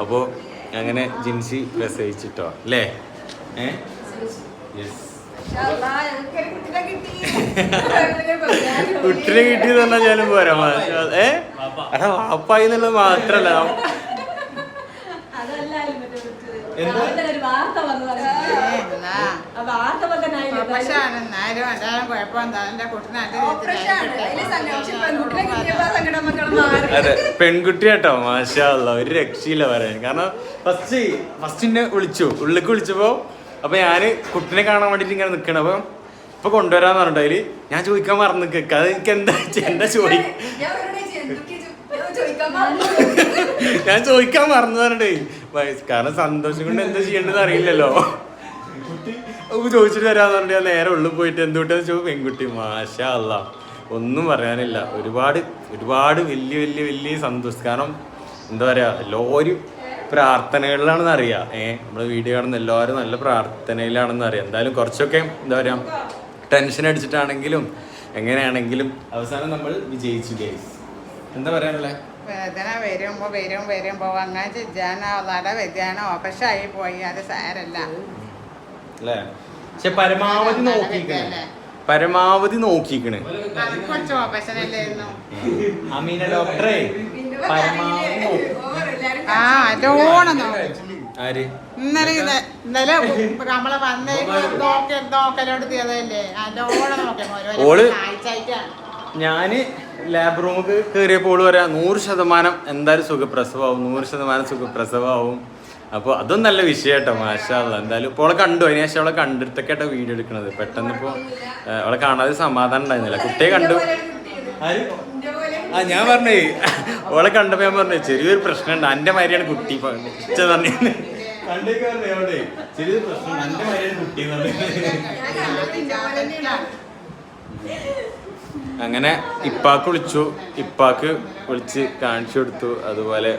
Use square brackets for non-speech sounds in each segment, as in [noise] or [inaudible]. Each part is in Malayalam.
അപ്പോൾ അങ്ങനെ ജിൻസി പ്രസവിച്ചിട്ടോ അല്ലേ? കുട്ടിനെ കിട്ടിയെന്ന് പറഞ്ഞാൽ ഞാനും പോരാ. ഏ? അടാ വാപ്പായി എന്നുള്ളത് മാത്രല്ല അതല്ല മറ്റേ വിളിച്ചത്. എന്താ? രാവിലെ ഒരു വാർത്ത വന്നു ആ വാർത്ത പോലെ തന്നെ ആയില്ലേ? എന്നാലും എന്തായാലും കുഴപ്പമെന്താ എന്റെ കുട്ടിനെ അതെ പെൺകുട്ടി കേട്ടോ മാഷാ അല്ലാ, ഒരു രക്ഷയില്ല പറയാൻ. കാരണം ഫസ്റ്റ് ഫസ്റ്റിനെ വിളിച്ചു. ഉള്ളിക്ക് വിളിച്ചപ്പോ അപ്പൊ ഞാൻ കുട്ടിനെ കാണാൻ വേണ്ടിട്ട് ഇങ്ങനെ നിക്കണ. അപ്പൊ ഇപ്പൊ കൊണ്ടുവരാന്ന് പറഞ്ഞിട്ട് അതിൽ ഞാൻ ചോദിക്കാൻ മറന്നു നിൽക്കുക അത് എനിക്ക് എന്താ എന്താ ചോദി ഞാൻ ചോദിക്കാൻ മറന്നു പറഞ്ഞിട്ടേ. കാരണം സന്തോഷം കൊണ്ട് എന്താ ചെയ്യേണ്ടത് അറിയില്ലല്ലോ. ചോദിച്ചിട്ട് വരാന്ന് പറഞ്ഞാൽ നേരെ ഉള്ളിൽ പോയിട്ട് എന്തുകൊണ്ടാന്ന് ചോദിച്ചു പെൺകുട്ടി മാഷാ അല്ല ഒന്നും പറയാനില്ല. ഒരുപാട് ഒരുപാട് വലിയ വലിയ വലിയ സന്തോഷം. കാരണം എന്താ പറയാ എല്ലാവരും പ്രാർത്ഥനകളിലാണെന്ന് അറിയാം. ഏഹ് നമ്മുടെ വീഡിയോ കാണുന്ന എല്ലാവരും നല്ല പ്രാർത്ഥനയിലാണെന്ന് അറിയാം. എന്തായാലും കുറച്ചൊക്കെ എന്താ പറയാ ടെൻഷൻ അടിച്ചിട്ടാണെങ്കിലും എങ്ങനെയാണെങ്കിലും അവസാനം നമ്മൾ വിജയിച്ചു ഗൈസ് എന്താ പറയാനുള്ളത് വേദന വരുമ്പോ വരും വരുമ്പോ അങ്ങനെ ചിജാനോ നട വ്യതിയാനം ഓപ്പറേഷൻ ആയി പോയി അത് സാരല്ല. അല്ലേ? പക്ഷെ പരമാവധി നോക്കിക്കണ് പരമാവധി നോക്കിക്കണ് അമീന ഡോക്ടറെ പരമാവധി നോക്കി. ആ നല്ലോണം നോക്കി. ആര്? ഇന്നലെ നമ്മളെ നോക്കലോട് നല്ലോണം ഞാൻ ലാബ് റൂമിൽ കയറിയപ്പോൾ വരെ പറയാം നൂറ് ശതമാനം എന്തായാലും സുഖപ്രസവമാവും നൂറ് ശതമാനം സുഖപ്രസവമാവും അപ്പോൾ അതും നല്ല വിഷയട്ടോ കേട്ടോ മാഷാല്ല എന്തായാലും ഇപ്പോൾ അവളെ കണ്ടു. അതിന് ശേഷം അവളെ കണ്ടിട്ടൊക്കെ വീഡിയോ എടുക്കണത്. പെട്ടെന്ന് ഇപ്പോൾ അവളെ കാണാതെ സമാധാനം ഉണ്ടായിരുന്നില്ല. കുട്ടിയെ കണ്ടു? ആ ഞാൻ പറഞ്ഞേ. അവളെ കണ്ടപ്പോ ഞാൻ പറഞ്ഞേ ചെറിയൊരു പ്രശ്നമുണ്ട്. എന്റെ മാതിരിയാണ് കുട്ടി ഇച്ച പറഞ്ഞു. കണ്ടേക്ക് പറഞ്ഞേ അവിടെ. ചെറിയൊരു പ്രശ്നമുണ്ട്. എന്റെ മാതിരിയാണ് കുട്ടി എന്ന് പറഞ്ഞു അങ്ങനെ ഇപ്പാക്ക് വിളിച്ചു. ഇപ്പാക്ക് വിളിച്ച് കാണിച്ചു കൊടുത്തു. അതുപോലെ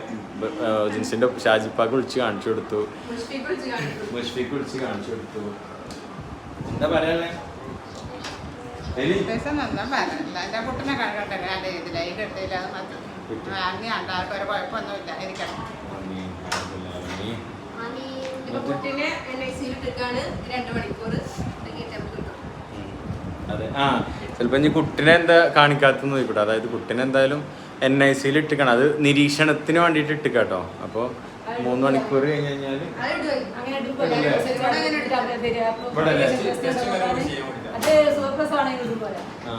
ജിൻസിന്റെ ഷാജിപ്പാക്ക് വിളിച്ച് കാണിച്ചു കൊടുത്തു. മുഷ്ഫിക്ക് വിളിച്ച് കാണിച്ചു കൊടുത്തു. എന്താ പറയാ അതെ. ആ ചിലപ്പോ ഇനി കുട്ടിനെ എന്താ കാണിക്കാത്തെന്ന് നോക്കിക്കോട്ടെ അതായത് കുട്ടിനെ എന്തായാലും എൻ ഐ സിയിൽ ഇട്ടിക്കണം അത് നിരീക്ഷണത്തിന് വേണ്ടിയിട്ട് ഇട്ടിക്കാട്ടോ അപ്പോൾ മൂന്ന് മണിക്കൂർ കഴിഞ്ഞ്. ആ,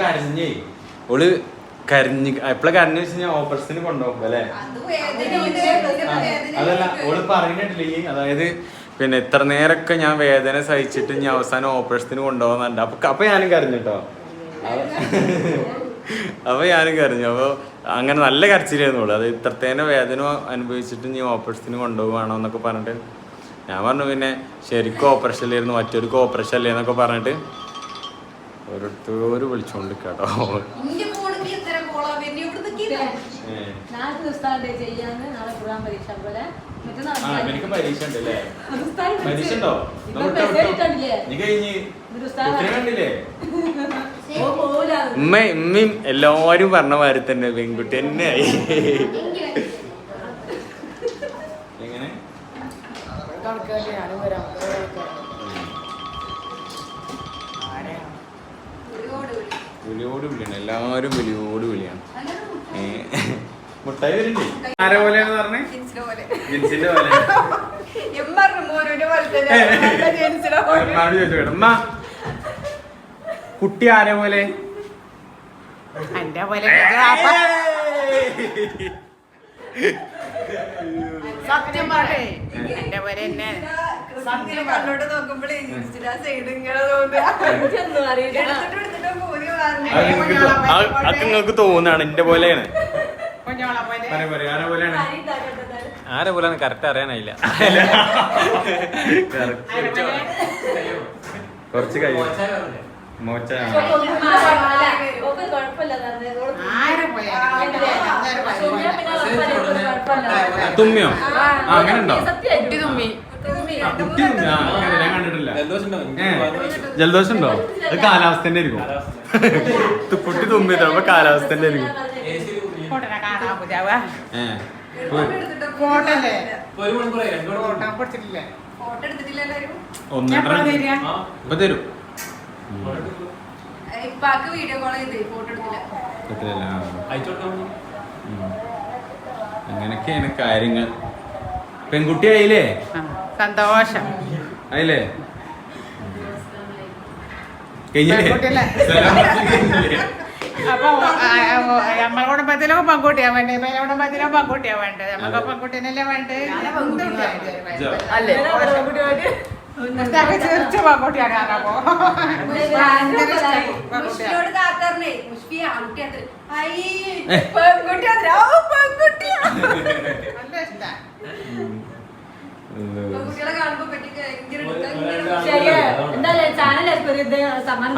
കരഞ്ഞേ. കരഞ്ഞ്. എപ്പോഴാ കരഞ്ഞു വെച്ച് ഞാൻ ഓപ്പറേഷന് കൊണ്ടുപോകും അല്ലേ. അതല്ല ഓൾ അതായത് പിന്നെ എത്ര നേരമൊക്കെ ഞാൻ വേദന സഹിച്ചിട്ട് ഞാൻ അവസാനം ഓപ്പറേഷത്തിന് കൊണ്ടുപോകുന്നുണ്ട്. അപ്പൊ അപ്പൊ ഞാനും കരഞ്ഞിട്ടോ അപ്പൊ ഞാനും കരഞ്ഞു. അപ്പൊ അങ്ങനെ നല്ല കരച്ചിലായിരുന്നു അത് ഇത്രത്തേനെ വേദന അനുഭവിച്ചിട്ട് നീ ഓപ്പറേഷത്തിന് കൊണ്ടുപോകുവാണോ എന്നൊക്കെ പറഞ്ഞിട്ട് ഞാൻ പറഞ്ഞു പിന്നെ ശരിക്കും ഓപ്പറേഷൻ അല്ലായിരുന്നു മറ്റൊരു ഓപ്പറേഷൻ അല്ലേ എന്നൊക്കെ പറഞ്ഞിട്ട് ഓരോരുത്തരോട് വിളിച്ചോണ്ട് കേട്ടോ എനിക്ക് പരീക്ഷ ഉണ്ട് അല്ലേ അത് ഉസ്താദ് പരീക്ഷ ഉണ്ടോ? നീ കഴിഞ്ഞ് കണ്ടില്ലേ? [laughs] ഉമ്മ ഉമ്മയും എല്ലാവരും പറഞ്ഞ മാതിരി തന്നെ പെൺകുട്ടി തന്നെ ആയി എങ്ങനെ. വിളിയോട് വിളിയാണ്. എല്ലാവരും വിളിയോട് വിളിയാണ്. മുട്ടായി വരില്ലേ ആരെ പോലെയാന്ന് പറഞ്ഞേ. ജിൻസിന്റെ പോലെ പറഞ്ഞു, മോനുവിന്റെ പോലെ തന്നെ. നല്ല ജിൻസിനെ പോലെ. അമ്മയോട് ചോദിച്ചു അമ്മ കുട്ടി ആരെ പോലെ? എന്റെ സത്യം എന്റെ തന്നെ. നോക്കുമ്പോഴേ ഇങ്ങനെ. അത് അത് നിങ്ങൾക്ക് തോന്നാണ് എന്റെ പോലെയാണ്. ആരെ പോലെ? കറക്റ്റ് അറിയാനായില്ല. കുറച്ച് കഴിയും. തുമ്മിയോ? അങ്ങനെ ഉണ്ടോ കുട്ടി തുമ്മി. കുട്ടി തുമ്മി. ഞാൻ കണ്ടിട്ടില്ല. ജലദോഷം ഉണ്ടോ? അത് കാലാവസ്ഥന്റെ ആയിരിക്കും തു- കുട്ടി തുമ്മിട്ടോ അപ്പൊ കാലാവസ്ഥന്റെ ആയിരിക്കും ഒന്നര ഇപ്പൊ തരും. ഇപ്പാക്ക് വീഡിയോ കോൾ ചെയ്ത് ഫോട്ടോ എടുത്തില്ല. കാര്യങ്ങൾ. പെൺകുട്ടി ആയില്ലേ സന്തോഷം. ആയില്ലേ? അപ്പൊ നമ്മളെ കുടുംബത്തിലും പെൺകുട്ടിയാ വേണ്ടത് ഇവരുടെ കുടുംബത്തിലും പെൺകുട്ടിയാ വേണ്ടത് നമുക്ക് പെൺകുട്ടീനല്ലേ വേണ്ടത്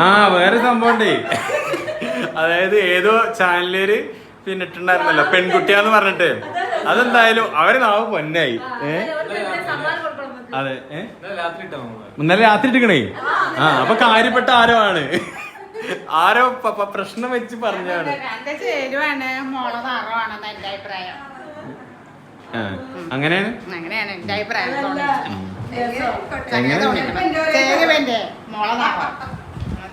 ആ വേറെ സംഭവം ഉണ്ടേ. അതായത് ഏതോ ചാനലിൽ പിന്നിട്ടുണ്ടായിരുന്നല്ലോ പെൺകുട്ടിയാന്ന് പറഞ്ഞിട്ട്. അതെന്തായാലും അവർ നാവ് പൊന്നായി. ആ, ഏ എന്തായാലും അവർക്ക് എന്തെങ്കിലും സമ്മാനം കൊടുക്കണം നമുക്ക്. അതെ ഇന്നലെ രാത്രി ഇട്ടിക്കണേ? ആ അപ്പൊ കാര്യപ്പെട്ട ആരോ ആണ്. ആരോ പ്രശ്നം വെച്ച് പറഞ്ഞാണ് അങ്ങനെയാണ്? അങ്ങനെയാണ് എന്റെ അഭിപ്രായം അതല്ല. എങ്ങനെ? ചേരുവന്റെ മോളെ നിറം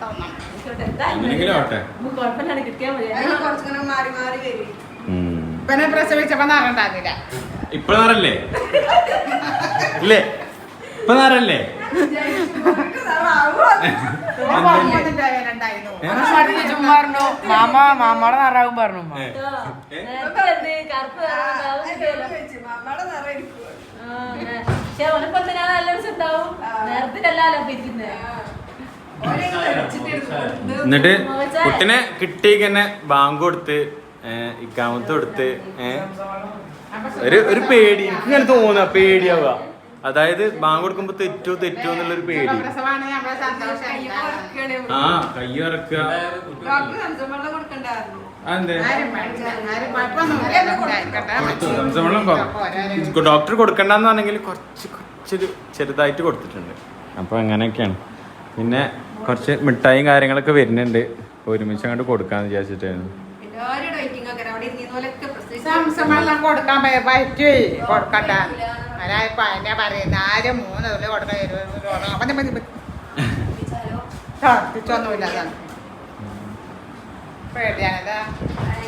തോന്നണം. ആയിക്കോട്ടെ. എന്തായാലും അങ്ങനെയെങ്കിലും ആവട്ടെ. നമുക്ക് കുഴപ്പമില്ലാണ്ട് കിട്ടിയാൽ മതി. അതിന് കുറച്ചിങ്ങനെ മാറി മാറി വരും. ഉം. ഇവനെ പ്രസവിച്ചപ്പോ നിറണ്ടായിരുന്നില്ല. ഇപ്പൊ നാറല്ലേ? ഇല്ലേ? ഇപ്പൊ നാറല്ലേ മാമ മാമയുടെ നിറാവും പറഞ്ഞു എന്നിട്ട് കുട്ടിനെ കിട്ടിയേക്ക് തന്നെ ബാങ്ക് കൊടുത്ത് ഇക്കാമത്ത് കൊടുത്ത് ഒരു ഒരു പേടി. എനിക്ക് ഇങ്ങനെ തോന്നുക പേടിയാവുക അതായത് ബാങ്ക് കൊടുക്കുമ്പോ തെറ്റോ തെറ്റോ എന്നുള്ളൊരു പേടി. ആ കയ്യറക്കുക ഇറക്കുക ഡോക്ടർ കൊടുക്കണ്ടെന്ന് പറഞ്ഞെങ്കിൽ കുറച്ച് കുറച്ചൊരു ചെറുതായിട്ട് കൊടുത്തിട്ടുണ്ട്. അപ്പൊ അങ്ങനെയൊക്കെയാണ്. പിന്നെ കുറച്ച് മിഠായും കാര്യങ്ങളൊക്കെ വരുന്നുണ്ട്. ഒരുമിച്ച് അങ്ങോട്ട് കൊടുക്കാന്ന് വിചാരിച്ചിട്ടായിരുന്നു. കൊടുക്കാൻ പ- പറ്റുവേ കൊടുക്കണ്ട അതായപ്പോ അതിനെ പറയുന്നത് ആരും മൂന്ന് തുള്ളി കൊടുക്കാൻ മതി മതി മതി തളർത്തിച്ചൊന്നുമില്ല അതാണ്. പേടിയാണതാ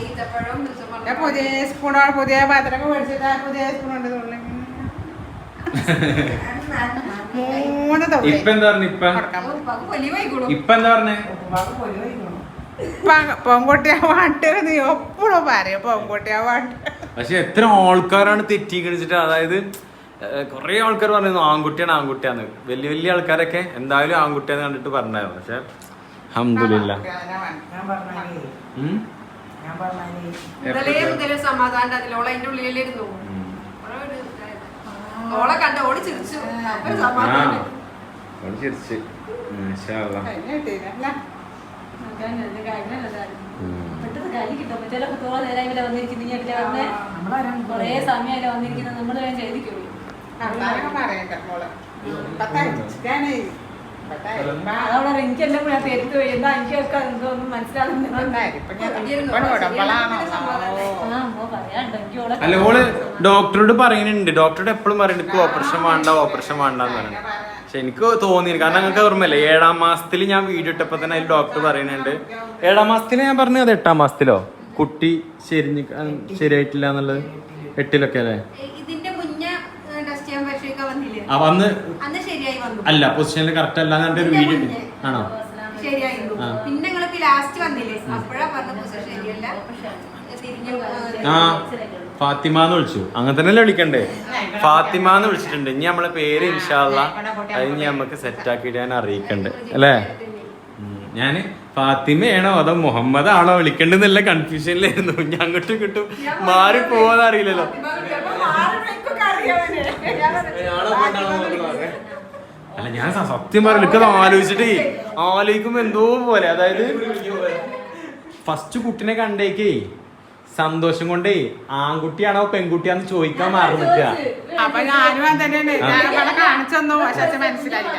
ഈത്തപ്പഴം ഞാൻ പുതിയ സ്പൂണോട് പുതിയ പാത്രമൊക്കെ മേടിച്ചിട്ട് പുതിയ സ്പൂൺ ഉണ്ട് തുള്ളി. മൂന്ന് തുള്ളി ഇപ്പൊ എന്താ പറഞ്ഞ ഇപ്പൊ? കൊടുക്കാൻ മതി. പൊലി വൈകുള്ളൂ ഇപ്പൊ എന്താ പറഞ്ഞേ? പ- പെൺകുട്ടിയെ വാട്ട് നീ എപ്പോഴും പറയും പെൺകുട്ടിയെ വാട്ട് പക്ഷെ എത്ര ആൾക്കാരാണ് തെറ്റിക്കണിച്ചിട്ട് അതായത് കുറെ ആൾക്കാർ പറയുന്നു ആൺകുട്ടിയാണ് ആൺകുട്ടിയാന്ന്. വലിയ വലിയ ആൾക്കാരൊക്കെ എന്തായാലും ആൺകുട്ടിയാന്ന് കണ്ടിട്ട് പറഞ്ഞായിരുന്നു. പക്ഷെ അഹമ്മദില്ല പെട്ടെന്ന് കൈ കിട്ടും. ചില കുത്തോളം നേരം ഇവിടെ വന്നിരിക്കുന്നു. കൊറേ സമയം വന്നിരിക്കുന്നത്. നമ്മൾ വേഗം ചെയ്തിക്കുള്ളൂ പറയണ്ട മോൾ. കൂടെ തെരുത്ത് എന്താ എനിക്കൊക്കെ എന്തോന്നും മനസ്സിലാകുന്നില്ല അല്ല ഓൾ ഡോക്ടറോട് പറയുന്നുണ്ട്. ഡോക്ടറോട് എപ്പോഴും പറയുന്നുണ്ട് ഇപ്പൊ ഓപ്പറേഷൻ വേണ്ട ഓപ്പറേഷൻ വേണ്ട പറയുന്നത് പക്ഷെ എനിക്ക് തോന്നി കാരണം നിങ്ങൾക്ക് ഓർമ്മയില്ലേ. ഏഴാം മാസത്തിൽ ഞാൻ വീഡിയോ ഇട്ടപ്പോ തന്നെ അതിൽ ഡോക്ടർ പറയുന്നുണ്ട്. ഏഴാം മാസത്തിൽ ഞാൻ പറഞ്ഞു അത് എട്ടാം മാസത്തിലോ? കുട്ടി ശരിഞ്ഞ് ശരിയായിട്ടില്ല എന്നുള്ളത്? എട്ടിലൊക്കെ അല്ലേ? അന്ന് അല്ല പൊസിഷനിൽ കറക്റ്റ് അല്ല എന്നിട്ട് ഒരു വീഡിയോ. ആണോ? ആ. ഫാത്തിമ എന്ന് വിളിച്ചു. അങ്ങനെ തന്നെയല്ലേ വിളിക്കണ്ടേ? ഫാത്തിമ എന്ന് വിളിച്ചിട്ടുണ്ട്. ഇനി നമ്മളെ പേര് ഇൻഷാല്ല അത് ഇനി നമുക്ക് സെറ്റ് ആക്കിയിട്ട് ഞാൻ അറിയിക്കണ്ട്. അല്ലേ? ഞാൻ ഫാത്തിമയാണോ അതോ മുഹമ്മദ് ആണോ വിളിക്കേണ്ടെന്നല്ല കൺഫ്യൂഷനിലായിരുന്നു ഞാൻ അങ്ങോട്ടും ഇങ്ങോട്ടും മാറി പോവാന്ന് അറിയില്ലല്ലോ. അല്ല ഞാൻ സത്യം പറയില്ല ആലോചിച്ചിട്ട് ആലോചിച്ചിട്ടേ ആലോചിക്കുമ്പോ എന്തോ പോലെ. അതായത് ഫസ്റ്റ് കുട്ടിനെ കണ്ടേക്കേ സന്തോഷം കൊണ്ടേ ആൺകുട്ടിയാണോ പെൺകുട്ടിയാന്ന് ചോദിക്കാൻ മാറുന്നില്ല നിൽക്കുക. അപ്പൊ ഞാനും തന്നെയാണ് ഞാൻ ഇവിടെ കാണിച്ചെന്നു പക്ഷെ അച്ഛൻ മനസ്സിലായില്ല.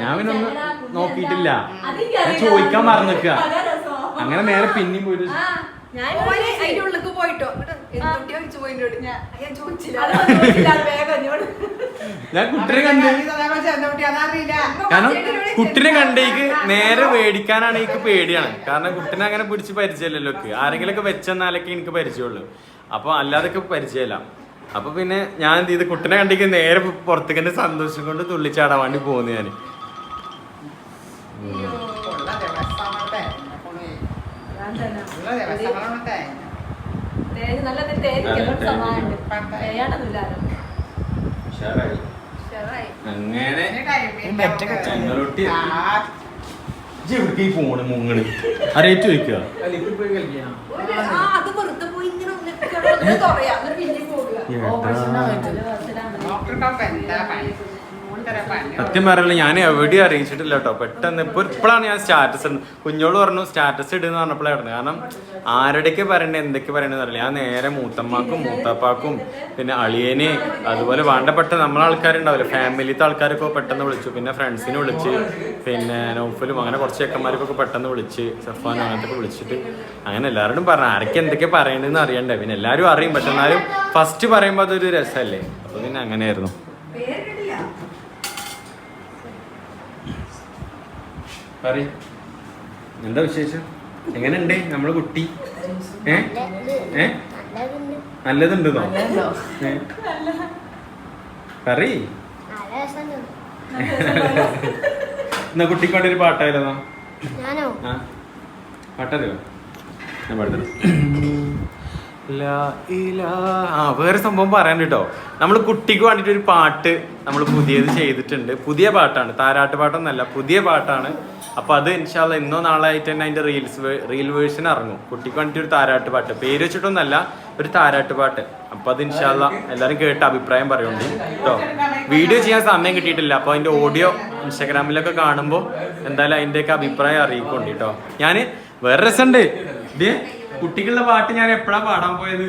ഞാൻ പിന്നെ ഒന്ന് നോക്കിയിട്ടില്ല. ഞാൻ ചോദിക്കാൻ മറന്നിക്ക അങ്ങനെ നേരെ പിന്നെയും പോയിട്ട് ഞാൻ അതിന്റെ ഉള്ളിലേക്ക് പോയിട്ടോ. എന്നിട്ട് എന്തൊക്കെയോ ചോദിച്ചു പോയിട്ടോട് ഞാൻ ഞാൻ ചോദിച്ചില്ല. ഞാൻ കുട്ടിനെ കണ്ട് കാരണം കുട്ടിനെ കണ്ടേക്ക് നേരെ മേടിക്കാനാണ് എനിക്ക് പേടിയാണ്. കാരണം കുട്ടിനെ അങ്ങനെ പിടിച്ച് പരിചയമില്ലല്ലോ ആരെങ്കിലും ആരെങ്കിലൊക്കെ വെച്ചെന്നാലൊക്കെ എനിക്ക് പരിചയമുള്ളൂ. അപ്പൊ അല്ലാതൊക്കെ പരിചയമില്ല. അപ്പൊ പിന്നെ ഞാൻ എന്ത് ചെയ്ത്? കുട്ടിനെ കണ്ടേക്ക് നേരെ പുറത്തേക്ക് സന്തോഷം കൊണ്ട് തുള്ളിച്ചാടാൻ വേണ്ടി പോകുന്നു ഞാൻ നല്ല തെറ്റായിരിക്കും സമാനുണ്ട്. അങ്ങനെ ഈ ഫോണ് മുങ്ങണ്? അറിയിച്ചു ചോദിക്കുക ഡോക്ടർ ആ, സത്യം പറയാനില്ല ഞാൻ എവിടെയും അറിയിച്ചിട്ടില്ല കേട്ടോ. പെട്ടെന്ന് ഇപ്പൊ ഇപ്പോഴാണ് ഞാൻ സ്റ്റാറ്റസ് ഇടുന്നത്. കുഞ്ഞോട് പറഞ്ഞു സ്റ്റാറ്റസ് ഇടുന്ന പറഞ്ഞപ്പോഴായിരുന്നു കാരണം ആരുടെയൊക്കെ പറയണ്ടേ എന്തൊക്കെ പറയണെന്ന് അറിയില്ല. ഞാൻ നേരെ മൂത്തമ്മാക്കും മൂത്തപ്പാക്കും പിന്നെ അളിയനെ അതുപോലെ വേണ്ടപ്പെട്ട നമ്മളെ ആൾക്കാരുണ്ടാവില്ല ഫാമിലിത്തെ ആൾക്കാരൊക്കെ പെട്ടെന്ന് വിളിച്ചു. പിന്നെ ഫ്രണ്ട്സിനെ വിളിച്ച് പിന്നെ നൗഫലും അങ്ങനെ കുറച്ച് ചെക്കന്മാർക്കൊക്കെ പെട്ടെന്ന് വിളിച്ച് സഫാൻ അങ്ങനത്തെ വിളിച്ചിട്ട്. അങ്ങനെ എല്ലാവരോടും പറഞ്ഞു ആരൊക്കെ എന്തൊക്കെ പറയണ്ടെന്ന് അറിയണ്ടേ. പിന്നെ എല്ലാവരും അറിയും. പക്ഷെ എന്നാലും ഫസ്റ്റ് പറയുമ്പോൾ അതൊരു രസമല്ലേ അപ്പൊ പിന്നെ അങ്ങനെയായിരുന്നു. പറയ്. എന്താ വിശേഷം? എങ്ങനെയുണ്ട്? നമ്മളെ കുട്ടി? ഏ? ഏ? നല്ലതുണ്ടെന്നോ പറ പറയ്. എന്നാ കുട്ടിക്കൊണ്ടൊരു വേണ്ടി ഒരു പാട്ടായിരുന്നോ ആ. പാട്ടറിയോ? ഞാൻ പാടുന്നത് വേറെ സംഭവം പറയാൻ കേട്ടോ നമ്മൾ കുട്ടിക്ക് വേണ്ടിട്ട് ഒരു പാട്ട് നമ്മൾ പുതിയത് ചെയ്തിട്ടുണ്ട്. പുതിയ പാട്ടാണ്. താരാട്ട് പാട്ടൊന്നല്ല പുതിയ പാട്ടാണ്. അപ്പൊ അത് ഇൻഷാല്ല ഇന്നോ നാളെ ആയിട്ട് തന്നെ അതിന്റെ റീൽസ് റീൽ വേർഷൻ ഇറങ്ങും. കുട്ടിക്ക് വേണ്ടിട്ട് ഒരു താരാട്ട് പാട്ട് പേര് വെച്ചിട്ടൊന്നല്ല ഒരു താരാട്ട് പാട്ട് അപ്പൊ അത് ഇൻഷാല്ല എല്ലാരും കേട്ട് അഭിപ്രായം പറയുന്നുണ്ട് കേട്ടോ വീഡിയോ ചെയ്യാൻ സമയം കിട്ടിയിട്ടില്ല. അപ്പൊ അതിന്റെ ഓഡിയോ ഇൻസ്റ്റാഗ്രാമിലൊക്കെ കാണുമ്പോൾ എന്തായാലും അതിന്റെയൊക്കെ അഭിപ്രായം അറിയിക്കൊണ്ട് കേട്ടോ ഞാൻ വേറെ രസമുണ്ട് ഇത് കുട്ടികളുടെ പാട്ട് ഞാൻ എപ്പോഴാ പാടാൻ പോയത്?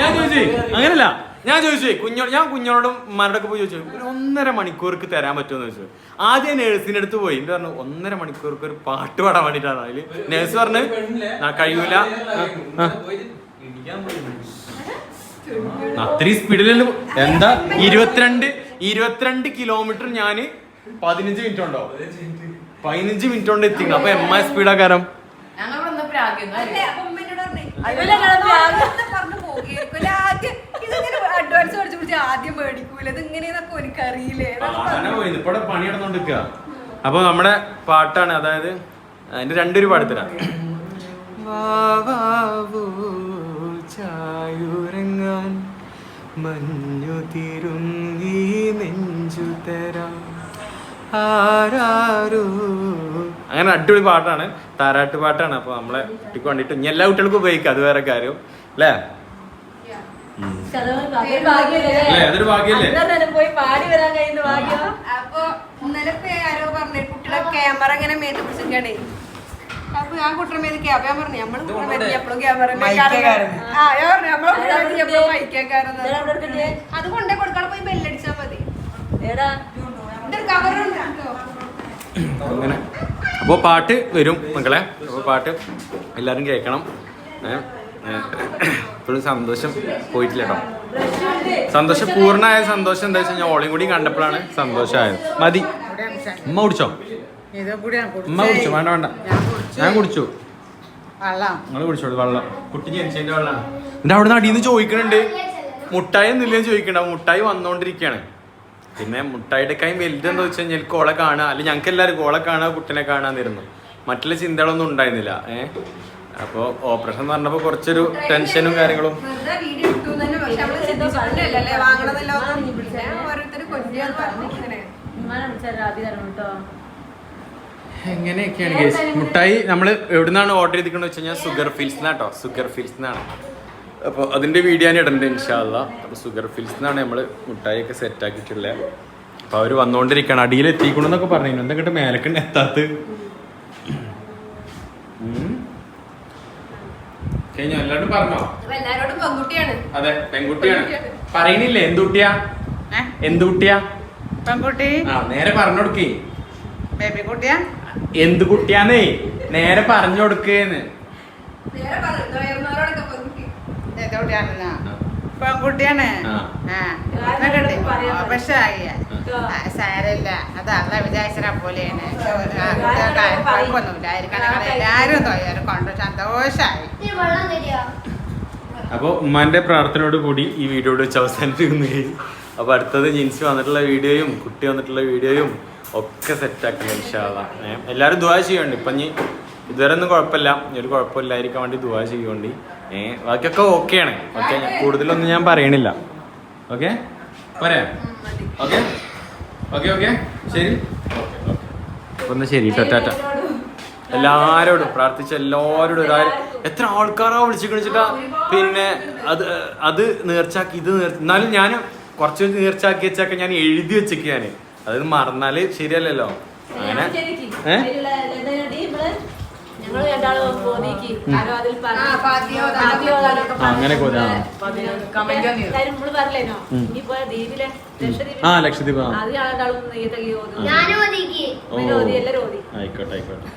ഞാൻ ചോദിച്ചേ അങ്ങനല്ല. ഞാൻ ചോദിച്ചു കുഞ്ഞോ ഞാൻ കുഞ്ഞോടും മരടൊക്കെ പോയി ചോദിച്ചു ഒരു ഒന്നര മണിക്കൂർക്ക് തരാൻ പറ്റുമെന്ന് ചോദിച്ചു. ആദ്യം നേഴ്സിന്റെ അടുത്ത് പോയി. എന്നിട്ട് പറഞ്ഞു ഒന്നര മണിക്കൂർക്ക് ഒരു പാട്ട് പാടാൻ വേണ്ടിട്ടാണ് അതിൽ നേഴ്സ് പറഞ്ഞു "ആ, കഴിയൂല. അത്രയും സ്പീഡിലല്ല എന്താ? ഇരുപത്തിരണ്ട് ഇരുപത്തിരണ്ട് കിലോമീറ്റർ ഞാൻ പതിനഞ്ച് മിനിറ്റ് ഉണ്ടോ? പതിനഞ്ച് മിനിറ്റ് കൊണ്ട് എത്തി അപ്പൊ എം ഐ സ്പീഡാ കാരണം അല്ലേ, advance മേടിച്ച് പിടിച്ച് ആദ്യം മേടിക്കൂല ഇത് ഇങ്ങനെയെന്നൊക്കെ എനിക്ക് അറിയില്ലേ ഇവിടെ പണി നടന്നോണ്ടിരിക്കുക അപ്പൊ നമ്മുടെ പാട്ടാണ് അതായത് അതിന്റെ രണ്ടൊരു പാടത്തരാം ചായുറങ്ങാൻ മഞ്ഞു തിരുങ്ങി നെഞ്ചു തരാം. ആരാരോ? അങ്ങനെ അടിപൊളി പാട്ടാണ്. താരാട്ട് പാട്ടാണ്. അപ്പൊ നമ്മളെ കുട്ടിക്ക് വേണ്ടിട്ട് ഇനി എല്ലാ കുട്ടികൾക്കും ഉപയോഗിക്കാം. അത് വേറെ കാര്യം. അല്ലേ? അതൊരു ഭാഗ്യല്ലേ പോയി പാടി വരാൻ കഴിയുന്ന ഭാഗ്യം. അപ്പൊ ഇന്നലെ ആരോ പറഞ്ഞു കുട്ടിയുടെ ക്യാമറ ഇങ്ങനെ മേത്ത് പിടിച്ചിട്ടാണേ അപ്പൊ ഞാൻ കുട്ടിയുടെ മേത്ത് ക്യാമറ ഞാൻ പറഞ്ഞു നമ്മൾ എപ്പോഴും ക്യാമറ മൈക്കേക്കാരൻ. ആ ഞാൻ പറഞ്ഞു നമ്മളെ കുട്ടിയുടെ മേത്ത് എപ്പോഴും മൈക്കേക്കാരൻ ഇതെവിടെ അവിടെ എടുക്കണ്ടേ? അത് കൊണ്ടേ കൊടുക്കാൻ പോയി ബെല്ലടിച്ചാ മതി. അങ്ങനെ. അപ്പോൾ പാട്ട് വരും മക്കളെ. അപ്പോൾ പാട്ട് എല്ലാവരും കേൾക്കണം. ഇപ്പോഴും സന്തോഷം പോയിട്ടില്ല കേട്ടോ. സന്തോഷം പൂർണമായ സന്തോഷം എന്താ വെച്ചാൽ ഞാൻ ഓളയും കൂടി കണ്ടപ്പോഴാണ് സന്തോഷമായത്. മതി. ഉമ്മ കുടിച്ചോ? ഉമ്മ കുടിച്ചു? വേണ്ട വേണ്ട. ഞാൻ കുടിച്ചു. നിങ്ങൾ കുടിച്ചോളൂ വെള്ളം. കുട്ടി ജനിച്ചതിന്റെ വെള്ളമാണ് എന്നിട്ട് അവിടെ അടിയിൽ ചോദിക്കണുണ്ട്. മുട്ടായി ഒന്നുമില്ലെന്ന് ചോദിക്കണ്ട. മുട്ടായി വന്നോണ്ടിരിക്കുകയാണ് പിന്നെ മുട്ടായിട്ട് കൈ വലുതെന്ന് വെച്ച് കഴിഞ്ഞാൽ കോളെ കാണാ അല്ലെങ്കിൽ ഞങ്ങൾക്ക് എല്ലാവരും കോളെ കാണുക കുട്ടിനെ കാണാന്നിരുന്നു മറ്റുള്ള ചിന്തകളൊന്നും ഉണ്ടായിരുന്നില്ല. ഏഹ്? അപ്പോൾ ഓപ്പറേഷൻ എന്ന് പറഞ്ഞപ്പോൾ കുറച്ചൊരു ടെൻഷനും കാര്യങ്ങളും. എങ്ങനെയൊക്കെയാണ് കേസ് മുട്ടായി നമ്മൾ എവിടുന്നാണ് ഓർഡർ ചെയ്തിരിക്കുന്നത് വെച്ച് കഴിഞ്ഞാൽ സുഗർ ഫീൽസ് എന്നാട്ടോ സുഗർ ഫീൽസ് എന്നാണ് അപ്പോൾ അതിന്റെ വീഡിയോ ഞാൻ ഇടണ്ട് ഇൻഷാല്ല അപ്പോൾ സുഗർ ഫിൽസ് എന്നാണ് നമ്മൾ മുട്ടായിയൊക്കെ സെറ്റ് ആക്കിയിട്ടുള്ളത് അപ്പോൾ അവർ വന്നുകൊണ്ടിരിക്കുകയാണ് അടിയിൽ എത്തിക്കണമെന്നൊക്കെ പറഞ്ഞു എന്തെങ്കിലും കേട്ട് മേലക്കണ്ട് എത്താത്ത കഴിഞ്ഞു? എല്ലാവരും പറഞ്ഞോ. എല്ലാരോടും പെൺകുട്ടിയാണ്. അതെ പെൺകുട്ടിയാണ്. പറയണില്ലേ? എന്തുട്ടിയാ? എന്തുട്ടിയാ? പെൺകുട്ടി. ആ നേരെ പറഞ്ഞു കൊടുക്കേ ബേബി കുട്ടിയാ എന്ത് കുട്ടിയാന്നേ നേരെ പറഞ്ഞു കൊടുക്കേന്ന് പെൺകുട്ടിയാണ്. ആ. പക്ഷേ ആ, സാരമില്ല അത് അല്ല വിചാരിച്ചാ പോലെയാണ്. കുഴപ്പമൊന്നുമില്ല എല്ലാവരും തൊയ്യാലും കൊണ്ട് സന്തോഷമായി അപ്പോൾ ഉമ്മാന്റെ പ്രാർത്ഥനയോട് കൂടി ഈ വീഡിയോ വെച്ച് അവസാനിപ്പിക്കുന്നു. അപ്പോൾ അടുത്തത് ജിൻസി വന്നിട്ടുള്ള വീഡിയോയും കുട്ടി വന്നിട്ടുള്ള വീഡിയോയും ഒക്കെ സെറ്റാക്കണം ഇൻഷാല്ല എല്ലാവരും ദുവാ ചെയ്യണ്ട്. ഇപ്പം ഇനി ഇതുവരെ ഒന്നും കുഴപ്പമില്ല. ഇനി ഒരു കുഴപ്പമില്ലായിരിക്കാൻ വേണ്ടി ദുവാ ചെയ്യുകൊണ്ട് ഏഹ് ബാക്കിയൊക്കെ ഓക്കെയാണ്. ഓക്കെ കൂടുതലൊന്നും ഞാൻ പറയണില്ല. ഓക്കെ? പറയാം ഓക്കെ? Okay okay. ശരി. കേട്ടോ ടാറ്റ എല്ലാരോടും പ്രാർത്ഥിച്ച. എല്ലാവരോടും ഒരാൾ എത്ര ആൾക്കാരാ വിളിച്ചു കഴിച്ചിട്ടാ പിന്നെ അത് അത് നേർച്ചാക്കി ഇത് നേർച്ച എന്നാലും ഞാൻ കുറച്ച് നേർച്ചാക്കി വെച്ചൊക്കെ ഞാൻ എഴുതി വെച്ചേക്ക് ഞാൻ അത് മറന്നാൽ ശരിയല്ലല്ലോ. അങ്ങനെ. ഏ? ഞങ്ങൾ രണ്ടാളും അങ്ങനെ ആ. നമ്മൾ. ഇനിയിപ്പോ ദ്വീപിലെ ലക്ഷദ്വീപ് ആ. എല്ലാരും ഓതി. ആയിക്കോട്ടെ ആയിക്കോട്ടെ.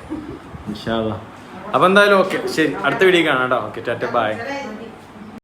അപ്പൊ എന്തായാലും ഓക്കെ. ശരി അടുത്ത വീഡിയോ കാണാം കേട്ടോ. Okay tata bye.